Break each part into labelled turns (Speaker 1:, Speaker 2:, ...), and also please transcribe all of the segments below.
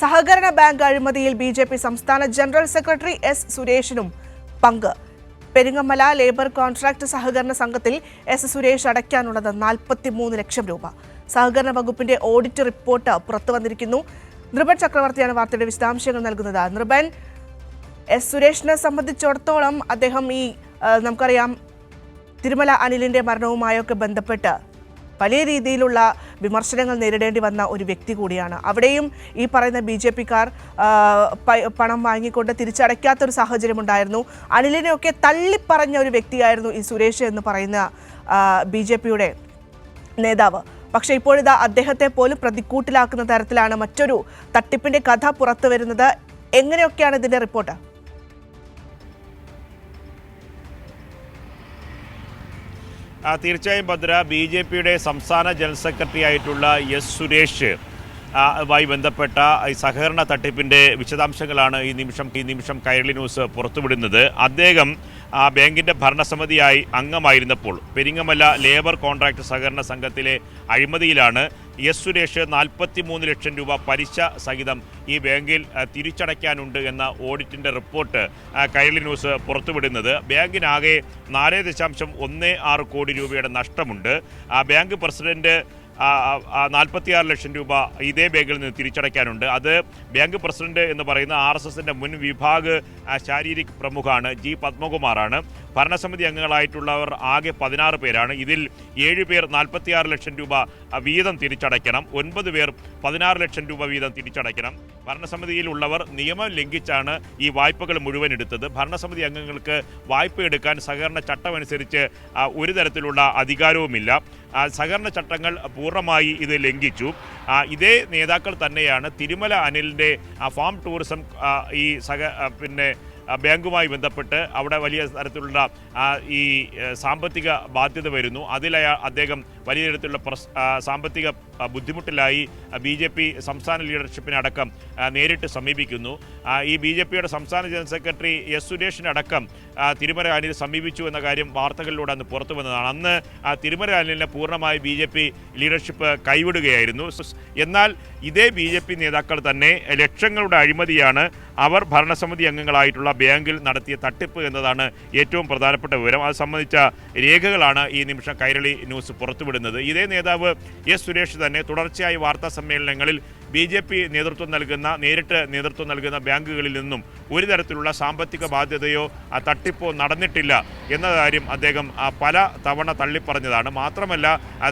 Speaker 1: സഹകരണ ബാങ്ക് അഴിമതിയിൽ B J P സംസ്ഥാന ജനറൽ സെക്രട്ടറി എസ് സുരേഷിനും പങ്ക്. പെരിങ്ങമല ലേബർ കോൺട്രാക്ട് സഹകരണ സംഘത്തിൽ എസ് സുരേഷ് അടയ്ക്കാനുള്ളത് നാൽപ്പത്തിമൂന്ന് ലക്ഷം രൂപ. സഹകരണ വകുപ്പിന്റെ ഓഡിറ്റ് റിപ്പോർട്ട് പുറത്തു വന്നിരിക്കുന്നു. നൃപൻ ചക്രവർത്തിയാണ് വാർത്തയുടെ വിശദാംശങ്ങൾ നൽകുന്നത്. നൃപൻ എസ് സുരേഷിനെ സംബന്ധിച്ചിടത്തോളം അദ്ദേഹം ഈ നമുക്കറിയാം തിരുമല അനിലിന്റെ മരണവുമായൊക്കെ ബന്ധപ്പെട്ട് വലിയ രീതിയിലുള്ള വിമർശനങ്ങൾ നേരിടേണ്ടി വന്ന ഒരു വ്യക്തി കൂടിയാണ്. അവിടെയും ഈ പറയുന്ന ബി ജെ പിക്കാർ പണം വാങ്ങിക്കൊണ്ട് തിരിച്ചടയ്ക്കാത്തൊരു സാഹചര്യം ഉണ്ടായിരുന്നു. അനിലിനെയൊക്കെ തള്ളിപ്പറഞ്ഞ ഒരു വ്യക്തിയായിരുന്നു ഈ സുരേഷ് എന്ന് പറയുന്ന ബി ജെ പിയുടെ നേതാവ്. പക്ഷേ ഇപ്പോഴിതാ അദ്ദേഹത്തെ പോലും പ്രതിക്കൂട്ടിലാക്കുന്ന തരത്തിലാണ് മറ്റൊരു തട്ടിപ്പിന്റെ കഥ പുറത്തു വരുന്നത് എങ്ങനെയൊക്കെയാണ് ഇതിന്റെ റിപ്പോർട്ട്?
Speaker 2: തീർച്ചയായും ഭദ്ര ബി ജെ പിയുടെ സംസ്ഥാന ജനറൽ സെക്രട്ടറി ആയിട്ടുള്ള എസ് സുരേഷ്. മായി ബന്ധപ്പെട്ട ഈ സഹകരണ തട്ടിപ്പിന്റെ വിശദാംശങ്ങളാണ് ഈ നിമിഷം ഈ നിമിഷം കൈരളി ന്യൂസ് പുറത്തുവിടുന്നത്. അദ്ദേഹം ആ ബാങ്കിന്റെ ഭരണസമിതിയായി അംഗമായിരുന്നപ്പോൾ പെരിങ്ങമല ലേബർ കോൺട്രാക്ട് സഹകരണ സംഘത്തിലെ അഴിമതിയിലാണ് എസ് സുരേഷ് നാൽപ്പത്തി മൂന്ന് ലക്ഷം രൂപ പലിശ സഹിതം ഈ ബാങ്കിൽ തിരിച്ചടയ്ക്കാനുണ്ട് എന്ന ഓഡിറ്റിന്റെ റിപ്പോർട്ട് കൈരളി ന്യൂസ് പുറത്തുവിടുന്നത്. ബാങ്കിനാകെ നാല് ദശാംശം ഒന്ന് ആറ് കോടി രൂപയുടെ നഷ്ടമുണ്ട്. ആ ബാങ്ക് പ്രസിഡന്റ് നാൽപ്പത്തിയാറ് ലക്ഷം രൂപ ഇതേ ബാങ്കിൽ നിന്ന് തിരിച്ചടയ്ക്കാനുണ്ട്. അത് ബാങ്ക് പ്രസിഡന്റ് എന്ന് പറയുന്ന ആർ എസ് എസിന്റെ മുൻ വിഭാഗ് ശാരീരിക് പ്രമുഖാണ് ജി പത്മകുമാറാണ്. ഭരണസമിതി അംഗങ്ങളായിട്ടുള്ളവർ ആകെ പതിനാറ് പേരാണ്. ഇതിൽ ഏഴ് പേർ നാൽപ്പത്തിയാറ് ലക്ഷം രൂപ വീതം തിരിച്ചടയ്ക്കണം. ഒൻപത് പേർ പതിനാറ് ലക്ഷം രൂപ വീതം തിരിച്ചടയ്ക്കണം. ഭരണസമിതിയിലുള്ളവർ നിയമം ലംഘിച്ചാണ് ഈ വായ്പകൾ മുഴുവൻ എടുത്തത്. ഭരണസമിതി അംഗങ്ങൾക്ക് വായ്പ എടുക്കാൻ സഹകരണ ചട്ടമനുസരിച്ച് ഒരു തരത്തിലുള്ള അധികാരവുമില്ല. സഹകരണ ചട്ടങ്ങൾ പൂർണമായി ഇത് ലംഘിച്ചു. ഇതേ നേതാക്കൾ തന്നെയാണ് തിരുമല അനിലിന്റെ ഫാം ടൂറിസം ഈ സഹ പിന്നെ ബാങ്കുമായി ബന്ധപ്പെട്ട് അവിടെ വലിയ തരത്തിലുള്ള ഈ സാമ്പത്തിക ബാധ്യത വരുന്നു. അതിൽ അദ്ദേഹം വലിയ തരത്തിലുള്ള സാമ്പത്തിക ബുദ്ധിമുട്ടിലായി ബി ജെ പി സംസ്ഥാന ലീഡർഷിപ്പിനടക്കം നേരിട്ട് സമീപിക്കുന്നു. ഈ ബി ജെ പിയുടെ സംസ്ഥാന ജനറൽ സെക്രട്ടറി എസ് സുരേഷിനടക്കം അടക്കം തിരുമല അനിൽ സമീപിച്ചു എന്ന കാര്യം വാർത്തകളിലൂടെ അന്ന് പുറത്തു വന്നതാണ്. അന്ന് തിരുമലാനിലിനെ പൂർണമായി ബി ജെ പി ലീഡർഷിപ്പ് കൈവിടുകയായിരുന്നു. എന്നാൽ ഇതേ ബി ജെ പി നേതാക്കൾ തന്നെ ലക്ഷങ്ങളുടെ അഴിമതിയാണ് അവർ ഭരണസമിതി അംഗങ്ങളായിട്ടുള്ള ബാങ്കിൽ നടത്തിയ തട്ടിപ്പ് എന്നതാണ് ഏറ്റവും പ്രധാനപ്പെട്ട വിവരം. അത് സംബന്ധിച്ച രേഖകളാണ് ഈ നിമിഷം കൈരളി ന്യൂസ് പുറത്തുവിടുന്നത്. ഇതേ നേതാവ് എസ് സുരേഷ് തന്നെ തുടർച്ചയായി വാർത്താ സമ്മേളനങ്ങളിൽ ബി ജെ പി നേതൃത്വം നൽകുന്ന നേരിട്ട് നേതൃത്വം നൽകുന്ന ബാങ്കുകളിൽ നിന്നും ഒരു തരത്തിലുള്ള സാമ്പത്തിക ബാധ്യതയോ തട്ടിപ്പോ നടന്നിട്ടില്ല എന്ന കാര്യം അദ്ദേഹം പല തവണ തള്ളിപ്പറഞ്ഞതാണ്. മാത്രമല്ല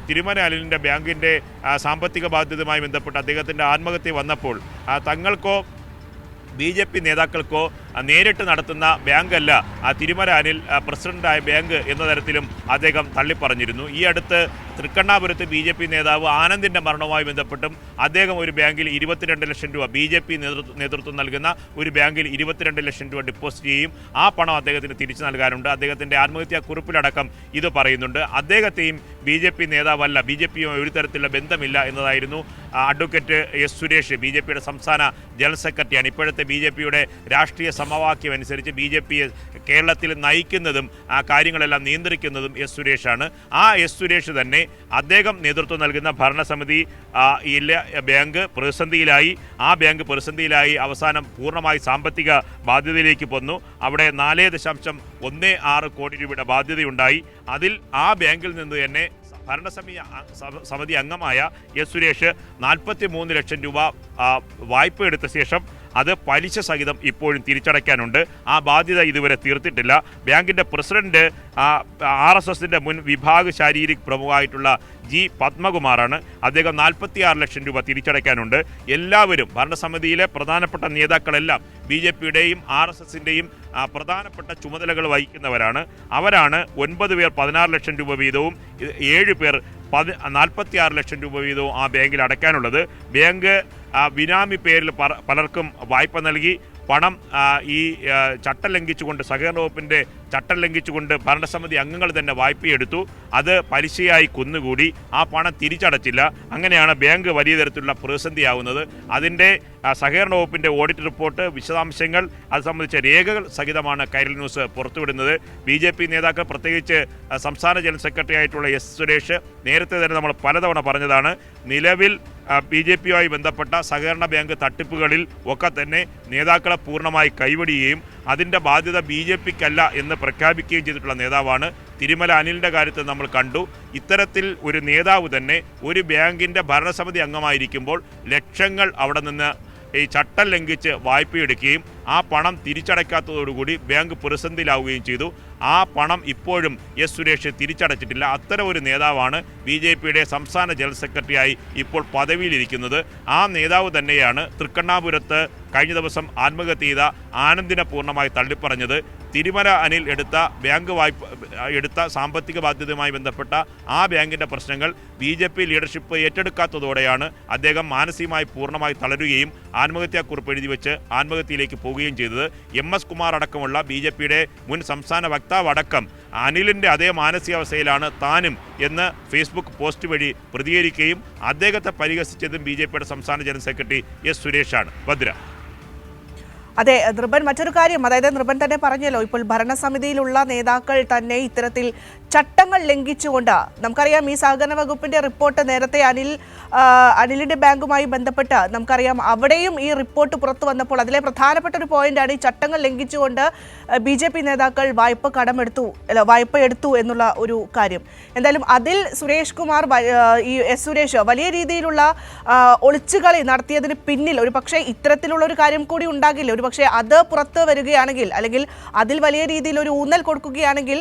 Speaker 2: തിരുമല അലിന്റെ ബാങ്കിന്റെ സാമ്പത്തിക ബാധ്യതയുമായി ബന്ധപ്പെട്ട് അദ്ദേഹത്തിന്റെ ആത്മഹത്യ വന്നപ്പോൾ തങ്ങൾക്കോ ബി ജെ പി നേതാക്കൾക്കോ നേരിട്ട് നടത്തുന്ന ബാങ്കല്ല ആ തിരുമല അനിൽ ആ, പ്രസിഡന്റായ ബാങ്ക് എന്ന തരത്തിലും അദ്ദേഹം തള്ളിപ്പറഞ്ഞിരുന്നു. ഈ അടുത്ത് തൃക്കണ്ണാപുരത്ത് ബി ജെ പി നേതാവ് ആനന്ദിന്റെ മരണവുമായി ബന്ധപ്പെട്ടും അദ്ദേഹം ഒരു ബാങ്കിൽ ഇരുപത്തിരണ്ട് ലക്ഷം രൂപ ബി ജെ പി നേതൃത്വം നൽകുന്ന ഒരു ബാങ്കിൽ ഇരുപത്തിരണ്ട് ലക്ഷം രൂപ ഡിപ്പോസിറ്റ് ചെയ്യും. ആ പണം അദ്ദേഹത്തിന് തിരിച്ചു നൽകാനുണ്ട്. അദ്ദേഹത്തിന്റെ ആത്മഹത്യാ കുറിപ്പിലടക്കം ഇത് പറയുന്നുണ്ട്. അദ്ദേഹത്തെയും ബി ജെ പി നേതാവല്ല ബി ജെ പിയുമായി ഒരു തരത്തിലുള്ള ബന്ധമില്ല എന്നതായിരുന്നു advocate S Suresh. B J പിയുടെ സംസ്ഥാന ജനറൽ സെക്രട്ടറിയാണ്. ഇപ്പോഴത്തെ ബി ജെ പിയുടെ രാഷ്ട്രീയ സമവാക്യം അനുസരിച്ച് ബി ജെ പിയെ കേരളത്തിൽ നയിക്കുന്നതും ആ കാര്യങ്ങളെല്ലാം നിയന്ത്രിക്കുന്നതും എസ് സുരേഷാണ്. ആ എസ് സുരേഷ് തന്നെ അദ്ദേഹം നേതൃത്വം നൽകുന്ന ഭരണസമിതി ഇല്ല ബാങ്ക് പ്രതിസന്ധിയിലായി. ആ ബാങ്ക് പ്രതിസന്ധിയിലായി അവസാനം പൂർണമായി സാമ്പത്തിക ബാധ്യതയിലേക്ക് പോന്നു അവിടെ നാല് ദശാംശം ഒന്ന് ആറ് കോടി രൂപയുടെ ബാധ്യതയുണ്ടായി. അതിൽ ആ ബാങ്കിൽ നിന്ന് തന്നെ ഭരണസമിതി സമിതി അംഗമായ എസ് സുരേഷ് നാൽപ്പത്തി മൂന്ന് ലക്ഷം രൂപ വായ്പ എടുത്ത ശേഷം അത് പലിശ സഹിതം ഇപ്പോഴും തിരിച്ചടയ്ക്കാനുണ്ട്. ആ ബാധ്യത ഇതുവരെ തീർത്തിട്ടില്ല. ബാങ്കിന്റെ പ്രസിഡന്റ് ആർ എസ് എസിന്റെ മുൻ വിഭാഗ് ശാരീരിക് പ്രമുഖമായിട്ടുള്ള ജി പത്മകുമാറാണ്. അദ്ദേഹം നാൽപ്പത്തിയാറ് ലക്ഷം രൂപ തിരിച്ചടയ്ക്കാനുണ്ട്. എല്ലാവരും ഭരണസമിതിയിലെ പ്രധാനപ്പെട്ട നേതാക്കളെല്ലാം ബി ജെ പിയുടെയും ആർ എസ് എസിന്റെയും പ്രധാനപ്പെട്ട ചുമതലകൾ വഹിക്കുന്നവരാണ്. അവരാണ് ഒൻപത് പേർ പതിനാറ് ലക്ഷം രൂപ വീതവും ഏഴ് പേർ പതി നാൽപ്പത്തി ആറ് ലക്ഷം രൂപ വീതവും ആ ബാങ്കിൽ അടയ്ക്കാനുള്ളത്. ബാങ്ക് ബിനാമി പേരിൽ പലർക്കും വായ്പ നൽകി. പണം ഈ ചട്ടം ലംഘിച്ചുകൊണ്ട് സഹകരണ വകുപ്പിന്റെ ചട്ടം ലംഘിച്ചുകൊണ്ട് ഭരണസമിതി അംഗങ്ങൾ തന്നെ വായ്പയെടുത്തു അത് പലിശയായി കുന്നുകൂടി. ആ പണം തിരിച്ചടച്ചില്ല. അങ്ങനെയാണ് ബാങ്ക് വലിയ തരത്തിലുള്ള പ്രതിസന്ധിയാവുന്നത് അതിന്റെ സഹകരണ വകുപ്പിന്റെ ഓഡിറ്റ് റിപ്പോർട്ട് വിശദാംശങ്ങൾ അത് സംബന്ധിച്ച രേഖകൾ സഹിതമാണ് കൈരൽ ന്യൂസ് പുറത്തുവിടുന്നത്. ബി ജെ പി നേതാക്കൾ പ്രത്യേകിച്ച് സംസ്ഥാന ജനറൽ സെക്രട്ടറി ആയിട്ടുള്ള എസ് സുരേഷ് നേരത്തെ തന്നെ നമ്മൾ പലതവണ പറഞ്ഞതാണ് നിലവിൽ ബി ജെ പിയുമായി ബന്ധപ്പെട്ട സഹകരണ ബാങ്ക് തട്ടിപ്പുകളിൽ ഒക്കെ തന്നെ നേതാക്കളെ പൂർണമായി കൈവടിയുകയും അതിന്റെ ബാധ്യത ബി ജെ പിക്കല്ല എന്ന് പ്രഖ്യാപിക്കുകയും ചെയ്തിട്ടുള്ള നേതാവാണ് തിരുമല അനിലിന്റെ കാര്യത്തിൽ നമ്മൾ കണ്ടു. ഇത്തരത്തിൽ ഒരു നേതാവ് തന്നെ ഒരു ബാങ്കിന്റെ ഭരണസമിതി അംഗമായിരിക്കുമ്പോൾ ലക്ഷങ്ങൾ അവിടെ നിന്ന് ഈ ചട്ടം ലംഘിച്ച് വായ്പയെടുക്കുകയും ആ പണം തിരിച്ചടയ്ക്കാത്തതോടുകൂടി ബാങ്ക് പ്രതിസന്ധിയിലാവുകയും ചെയ്തു. ആ പണം ഇപ്പോഴും എസ് സുരേഷ് തിരിച്ചടച്ചിട്ടില്ല. അത്തരം ഒരു നേതാവാണ് ബി ജെ പിയുടെ സംസ്ഥാന ജനറൽ സെക്രട്ടറിയായി ഇപ്പോൾ പദവിയിലിരിക്കുന്നത്. ആ നേതാവ് തന്നെയാണ് തൃക്കണ്ണാപുരത്ത് കഴിഞ്ഞ ദിവസം ആത്മഹത്യ ചെയ്ത ആനന്ദിനെ പൂർണമായി തള്ളിപ്പറഞ്ഞത് തിരുമല അനിൽ എടുത്ത ബാങ്ക് വായ്പ എടുത്ത സാമ്പത്തിക ബാധ്യതയുമായി ബന്ധപ്പെട്ട ആ ബാങ്കിന്റെ പ്രശ്നങ്ങൾ ബി ജെ പി ലീഡർഷിപ്പ് ഏറ്റെടുക്കാത്തതോടെയാണ് അദ്ദേഹം മാനസികമായി പൂർണമായി തളരുകയും ആത്മഹത്യാക്കുറിപ്പ് എഴുതി വെച്ച് ആത്മഹത്യയിലേക്ക് പോവുകയും ചെയ്തത്. എം എസ് കുമാർ അടക്കമുള്ള ബി ജെ പിയുടെ മുൻ സംസ്ഥാന വക്താവ് അടക്കം അനിലിന്റെ അതേ മാനസികാവസ്ഥയിലാണ് താനും എന്ന് ഫേസ്ബുക്ക് പോസ്റ്റ് വഴി പ്രതികരിക്കുകയും അദ്ദേഹത്തെ പരിഹസിച്ചതും ബി ജെ പിയുടെ സംസ്ഥാന ജനറൽ സെക്രട്ടറി എസ് സുരേഷാണ്. ഭദ്ര.
Speaker 1: അതെ നൃപൻ മറ്റൊരു കാര്യം. അതായത് നൃപൻ തന്നെ പറഞ്ഞല്ലോ ഇപ്പോൾ ഭരണസമിതിയിലുള്ള നേതാക്കൾ തന്നെ ഇത്തരത്തിൽ ചട്ടങ്ങൾ ലംഘിച്ചുകൊണ്ട് നമുക്കറിയാം ഈ സഹകരണ വകുപ്പിന്റെ റിപ്പോർട്ട് നേരത്തെ അനിൽ അനിലിന്റെ ബാങ്കുമായി ബന്ധപ്പെട്ട് നമുക്കറിയാം അവിടെയും ഈ റിപ്പോർട്ട് പുറത്തു വന്നപ്പോൾ അതിലെ പ്രധാനപ്പെട്ട ഒരു പോയിന്റാണ് ഈ ചട്ടങ്ങൾ ലംഘിച്ചുകൊണ്ട് ബി ജെ പി നേതാക്കൾ വായ്പ കടമെടുത്തു അല്ല വായ്പ എടുത്തു എന്നുള്ള ഒരു കാര്യം. എന്തായാലും അതിൽ സുരേഷ് കുമാർ ഈ എസ് സുരേഷ് വലിയ രീതിയിലുള്ള ഒളിച്ചുകളി നടത്തിയതിന് പിന്നിൽ ഒരു പക്ഷേ ഇത്തരത്തിലുള്ള ഒരു കാര്യം കൂടി ഉണ്ടാകില്ല. ഒരു പക്ഷേ അത് പുറത്ത് വരികയാണെങ്കിൽ അല്ലെങ്കിൽ അതിൽ വലിയ രീതിയിൽ ഒരു ഊന്നൽ കൊടുക്കുകയാണെങ്കിൽ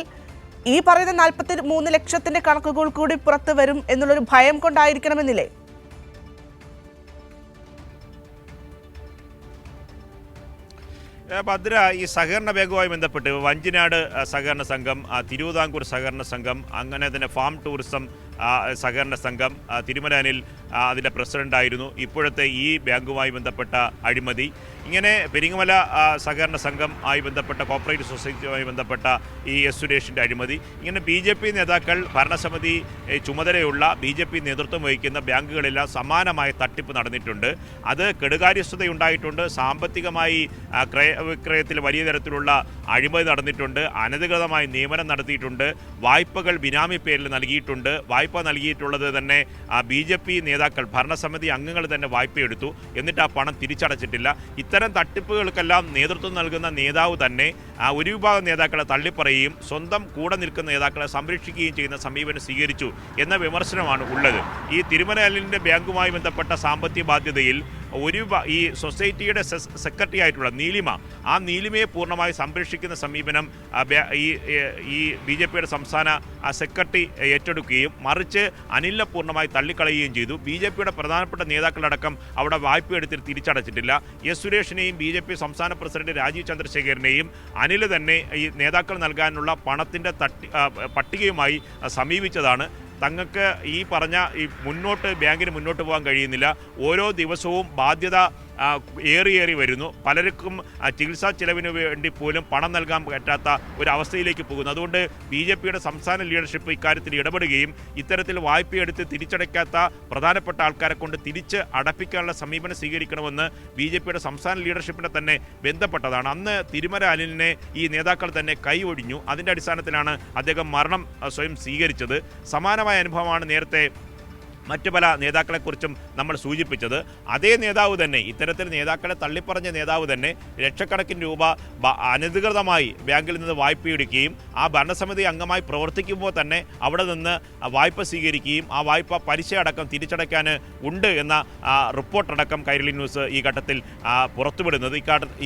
Speaker 1: ഈ പറയുന്ന നാൽപ്പത്തി മൂന്ന് ലക്ഷത്തിന്റെ കണക്കുകൾ കൂടി പുറത്തു വരും എന്നുള്ളൊരു ഭയം കൊണ്ടായിരിക്കണമെന്നില്ലേ?
Speaker 2: ഭദ്ര ഈ സഹകരണ ബാങ്കുമായി ബന്ധപ്പെട്ട് വഞ്ചിനാട് സഹകരണ സംഘം തിരുവിതാംകൂർ സഹകരണ സംഘം അങ്ങനെ തന്നെ ഫാം ടൂറിസം സഹകരണ സംഘം തിരുമലാനിൽ അതിന്റെ പ്രസിഡന്റായിരുന്നു ഇപ്പോഴത്തെ ഈ ബാങ്കുമായി ബന്ധപ്പെട്ട അഴിമതി. ഇങ്ങനെ പെരിങ്ങമല സഹകരണ സംഘം ആയി ബന്ധപ്പെട്ട കോപ്പറേറ്റീവ് സൊസൈറ്റിയുമായി ബന്ധപ്പെട്ട ഈ എസ് സുരേഷിന്റെ അഴിമതി. ഇങ്ങനെ ബി ജെ പി നേതാക്കൾ ഭരണസമിതി ചുമതലയുള്ള ബി ജെ പി നേതൃത്വം വഹിക്കുന്ന ബാങ്കുകളെല്ലാം സമാനമായ തട്ടിപ്പ് നടന്നിട്ടുണ്ട്. അത് കെടുകാര്യസ്ഥതയുണ്ടായിട്ടുണ്ട്. സാമ്പത്തികമായി ക്രയ വിക്രയത്തിൽ വലിയ തരത്തിലുള്ള അഴിമതി നടന്നിട്ടുണ്ട്. അനധികൃതമായി നിയമനം നടത്തിയിട്ടുണ്ട്. വായ്പകൾ ബിനാമി പേരിൽ നൽകിയിട്ടുണ്ട്. വായ്പ നൽകിയിട്ടുള്ളത് തന്നെ ബി ജെ പി നേതാക്കൾ ഭരണസമിതി അംഗങ്ങൾ തന്നെ വായ്പയെടുത്തു എന്നിട്ട് ആ പണം തിരിച്ചടച്ചിട്ടില്ല. ഇത്തരം തട്ടിപ്പുകൾക്കെല്ലാം നേതൃത്വം നൽകുന്ന നേതാവ് തന്നെ ആ, ഒരു വിഭാഗം നേതാക്കളെ തള്ളിപ്പറയുകയും സ്വന്തം കൂടെ നിൽക്കുന്ന നേതാക്കളെ സംരക്ഷിക്കുകയും ചെയ്യുന്ന സമീപനം സ്വീകരിച്ചു എന്ന വിമർശനമാണ് ഉള്ളത്. ഈ തിരുമലലിന്റെ ബാങ്കുമായി ബന്ധപ്പെട്ട സാമ്പത്തിക ബാധ്യതയിൽ ഒരു ഈ സൊസൈറ്റിയുടെ സെക്രട്ടറി ആയിട്ടുള്ള നീലിമ ആ നീലിമയെ പൂർണമായി സംരക്ഷിക്കുന്ന സമീപനം ഈ ഈ- ബി ജെ പിയുടെ സംസ്ഥാന സെക്രട്ടറി ഏറ്റെടുക്കുകയും മറിച്ച് അനിലിനെ പൂർണമായി തള്ളിക്കളയുകയും ചെയ്തു. ബി ജെ പിയുടെ പ്രധാനപ്പെട്ട നേതാക്കളടക്കം അവിടെ വായ്പ എടുത്തിട്ട് തിരിച്ചടച്ചിട്ടില്ല. എസ് സുരേഷിനെയും ബി ജെ പി സംസ്ഥാന പ്രസിഡന്റ് രാജീവ് ചന്ദ്രശേഖരനെയും അനിൽ തന്നെ ഈ നേതാക്കൾ നൽകാനുള്ള പണത്തിന്റെ തട്ടി പട്ടികയുമായി സമീപിച്ചതാണ്. തങ്ങൾക്ക് ഈ പറഞ്ഞ ഈ മുന്നോട്ട് ബാങ്കിന് മുന്നോട്ട് പോകാൻ കഴിയുന്നില്ല. ഓരോ ദിവസവും ബാധ്യത ഏറിയേറി വരുന്നു. പലർക്കും ചികിത്സാ ചെലവിന് വേണ്ടി പോലും പണം നൽകാൻ പറ്റാത്ത ഒരു അവസ്ഥയിലേക്ക് പോകുന്നു. അതുകൊണ്ട് ബി ജെ പിയുടെ സംസ്ഥാന ലീഡർഷിപ്പ് ഇക്കാര്യത്തിൽ ഇടപെടുകയും ഇത്തരത്തിൽ വായ്പയെടുത്ത് തിരിച്ചടയ്ക്കാത്ത പ്രധാനപ്പെട്ട ആൾക്കാരെ കൊണ്ട് തിരിച്ച് അടപ്പിക്കാനുള്ള സമീപനം സ്വീകരിക്കണമെന്ന് ബി ജെ പിയുടെ സംസ്ഥാന ലീഡർഷിപ്പിനെ തന്നെ ബന്ധപ്പെട്ടതാണ്. അന്ന് തിരുമല അനിലിനെ ഈ നേതാക്കൾ തന്നെ കൈ ഒഴിഞ്ഞു അതിന്റെ അടിസ്ഥാനത്തിലാണ് അദ്ദേഹം മരണം സ്വയം സ്വീകരിച്ചത്. സമാനമായ അനുഭവമാണ് നേരത്തെ മറ്റു പല നേതാക്കളെക്കുറിച്ചും നമ്മൾ സൂചിപ്പിച്ചത്. അതേ നേതാവ് തന്നെ ഇത്തരത്തിൽ നേതാക്കളെ തള്ളിപ്പറഞ്ഞ നേതാവ് തന്നെ ലക്ഷക്കണക്കിന് രൂപ അനധികൃതമായി ബാങ്കിൽ നിന്ന് വായ്പയെടുക്കുകയും ആ ഭരണസമിതി അംഗമായി പ്രവർത്തിക്കുമ്പോൾ തന്നെ അവിടെ നിന്ന് വായ്പ സ്വീകരിക്കുകയും ആ വായ്പ പലിശ അടക്കം തിരിച്ചടയ്ക്കാൻ ഉണ്ട് എന്ന റിപ്പോർട്ടടക്കം കൈരളി ന്യൂസ് ഈ ഘട്ടത്തിൽ പുറത്തുവിടുന്നത്.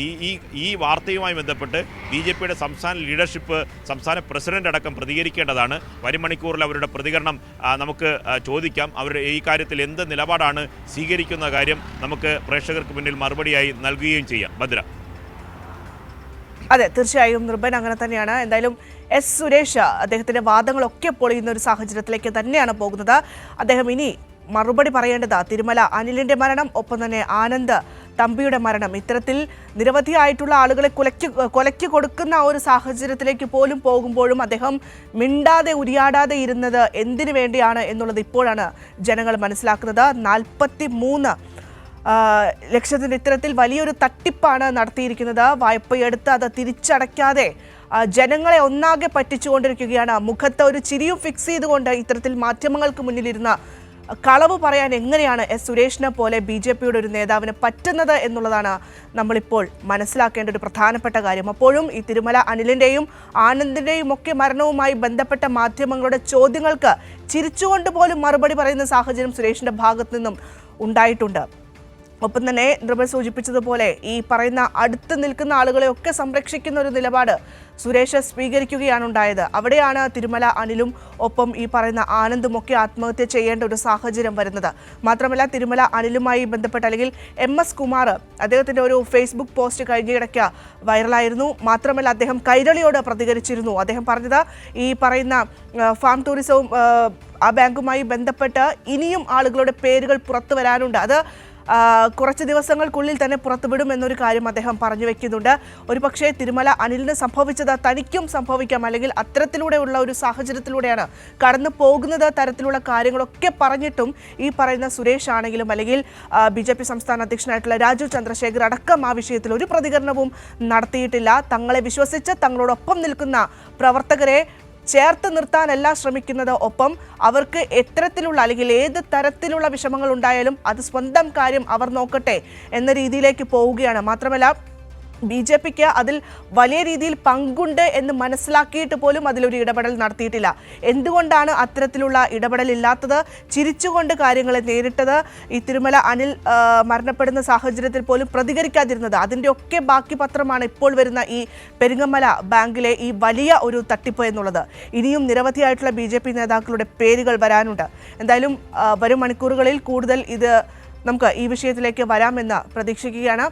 Speaker 2: ഈ ഈ ഈ വാർത്തയുമായി ബന്ധപ്പെട്ട് ബി ജെ പിയുടെ സംസ്ഥാന ലീഡർഷിപ്പ് സംസ്ഥാന പ്രസിഡന്റ് അടക്കം പ്രതികരിക്കേണ്ടതാണ്. വരും മണിക്കൂറിൽ അവരുടെ പ്രതികരണം നമുക്ക് ചോദിക്കാം. ചോദിക്കാം ഈ കാര്യത്തിൽ എന്ത് നിലപാടാണ് സ്വീകരിക്കുന്ന കാര്യം നമുക്ക് പ്രേക്ഷകർക്ക് മുന്നിൽ മറുപടിയായി നൽകുകയും ചെയ്യാം. ഭദ്ര.
Speaker 1: അതെ തീർച്ചയായും നിർഭൻ അങ്ങനെ തന്നെയാണ്. എന്തായാലും എസ് സുരേഷ് അദ്ദേഹത്തിന്റെ വാദങ്ങളൊക്കെ പൊളിയുന്ന ഒരു സാഹചര്യത്തിലേക്ക് തന്നെയാണ് പോകുന്നത്. അദ്ദേഹം ഇനി മറുപടി പറയേണ്ടത് തിരുമല അനിലിന്റെ മരണം ഒപ്പം തന്നെ ആനന്ദ് തമ്പിയുടെ മരണം. ഇത്തരത്തിൽ നിരവധിയായിട്ടുള്ള ആളുകളെ കൊലയ്ക്ക് കൊലയ്ക്ക് കൊടുക്കുന്ന ഒരു സാഹചര്യത്തിലേക്ക് പോലും പോകുമ്പോഴും അദ്ദേഹം മിണ്ടാതെ ഉരിയാടാതെ ഇരുന്നത് എന്തിനു വേണ്ടിയാണ് എന്നുള്ളത് ഇപ്പോഴാണ് ജനങ്ങൾ മനസ്സിലാക്കുന്നത്. നാൽപ്പത്തി മൂന്ന് ആ, ലക്ഷത്തിന്റെ ഇത്തരത്തിൽ വലിയൊരു തട്ടിപ്പാണ് നടത്തിയിരിക്കുന്നത്. വായ്പയെടുത്ത് അത് തിരിച്ചടയ്ക്കാതെ ജനങ്ങളെ ഒന്നാകെ പറ്റിച്ചുകൊണ്ടിരിക്കുകയാണ്. മുഖത്ത് ഒരു ചിരിയും ഫിക്സ് ചെയ്തുകൊണ്ട് ഇത്തരത്തിൽ മാധ്യമങ്ങൾക്ക് മുന്നിലിരുന്ന കളവ് പറയാൻ എങ്ങനെയാണ് എസ് സുരേഷിനെ പോലെ ബി ജെ പിയുടെ ഒരു നേതാവിന് പറ്റുന്നത് എന്നുള്ളതാണ് നമ്മളിപ്പോൾ മനസ്സിലാക്കേണ്ട ഒരു പ്രധാനപ്പെട്ട കാര്യം. അപ്പോഴും ഈ തിരുമല അനിലിന്റെയും ആനന്ദിന്റെയും ഒക്കെ മരണവുമായി ബന്ധപ്പെട്ട മാധ്യമങ്ങളുടെ ചോദ്യങ്ങൾക്ക് ചിരിച്ചുകൊണ്ട് പോലും മറുപടി പറയുന്ന സാഹചര്യം സുരേഷിന്റെ ഭാഗത്തു നിന്നും ഉണ്ടായിട്ടുണ്ട്. ഒപ്പം തന്നെ നൃപൻ സൂചിപ്പിച്ചതുപോലെ ഈ പറയുന്ന അടുത്ത് നിൽക്കുന്ന ആളുകളെ ഒക്കെ സംരക്ഷിക്കുന്ന ഒരു നിലപാട് സുരേഷ് സ്വീകരിക്കുകയാണ് ഉണ്ടായത്. അവിടെയാണ് തിരുമല അനിലും ഒപ്പം ഈ പറയുന്ന ആനന്ദും ഒക്കെ ആത്മഹത്യ ചെയ്യേണ്ട ഒരു സാഹചര്യം വരുന്നത്. മാത്രമല്ല തിരുമല അനിലുമായി ബന്ധപ്പെട്ട് അല്ലെങ്കിൽ എം എസ് കുമാർ അദ്ദേഹത്തിന്റെ ഒരു ഫേസ്ബുക്ക് പോസ്റ്റ് കഴിഞ്ഞിടയ്ക്ക് വൈറലായിരുന്നു. മാത്രമല്ല അദ്ദേഹം കൈരളിയോട് പ്രതികരിച്ചിരുന്നു. അദ്ദേഹം പറഞ്ഞത് ഈ പറയുന്ന ഫാം ടൂറിസവും ആ, ബാങ്കുമായി ബന്ധപ്പെട്ട് ഇനിയും ആളുകളുടെ പേരുകൾ പുറത്തു വരാനുണ്ട്. അത് കുറച്ച് ദിവസങ്ങൾക്കുള്ളിൽ തന്നെ പുറത്തുവിടും എന്നൊരു കാര്യം അദ്ദേഹം പറഞ്ഞു വെക്കുന്നുണ്ട്. ഒരു പക്ഷേ തിരുമല അനിലിന് സംഭവിച്ചത് തനിക്കും സംഭവിക്കാം. അല്ലെങ്കിൽ അത്തരത്തിലൂടെയുള്ള ഒരു സാഹചര്യത്തിലൂടെയാണ് കടന്നു പോകുന്നത് തരത്തിലുള്ള കാര്യങ്ങളൊക്കെ പറഞ്ഞിട്ടും ഈ പറയുന്ന സുരേഷ് ആണെങ്കിലും അല്ലെങ്കിൽ ബി ജെ പി സംസ്ഥാന അധ്യക്ഷനായിട്ടുള്ള രാജു ചന്ദ്രശേഖർ അടക്കം ആ വിഷയത്തിൽ ഒരു പ്രതികരണവും നടത്തിയിട്ടില്ല. തങ്ങളെ വിശ്വസിച്ച് തങ്ങളോടൊപ്പം നിൽക്കുന്ന പ്രവർത്തകരെ ചേർത്ത് നിർത്താനല്ല ശ്രമിക്കുന്നത്. ഒപ്പം അവർക്ക് എത്തരത്തിലുള്ള അല്ലെങ്കിൽ ഏത് തരത്തിലുള്ള വിഷമങ്ങൾ ഉണ്ടായാലും അത് സ്വന്തം കാര്യം അവർ നോക്കട്ടെ എന്ന രീതിയിലേക്ക് പോവുകയാണ്. മാത്രമല്ല ബി ജെ പിക്ക് അതിൽ വലിയ രീതിയിൽ പങ്കുണ്ട് എന്ന് മനസ്സിലാക്കിയിട്ട് പോലും അതിലൊരു ഇടപെടൽ നടത്തിയിട്ടില്ല. എന്തുകൊണ്ടാണ് അത്തരത്തിലുള്ള ഇടപെടൽ ഇല്ലാത്തത് ചിരിച്ചുകൊണ്ട് കാര്യങ്ങളെ നേരിട്ടത് ഈ തിരുമല അനിൽ മരണപ്പെടുന്ന സാഹചര്യത്തിൽ പോലും പ്രതികരിക്കാതിരുന്നത്. അതിന്റെ ഒക്കെ ബാക്കി പത്രമാണ് ഇപ്പോൾ വരുന്ന ഈ പെരിങ്ങമല ബാങ്കിലെ ഈ വലിയ ഒരു തട്ടിപ്പ് എന്നുള്ളത്. ഇനിയും നിരവധിയായിട്ടുള്ള ബി നേതാക്കളുടെ പേരുകൾ വരാനുണ്ട്. എന്തായാലും വരും മണിക്കൂറുകളിൽ കൂടുതൽ ഇത് നമുക്ക് ഈ വിഷയത്തിലേക്ക് വരാമെന്ന് പ്രതീക്ഷിക്കുകയാണ്.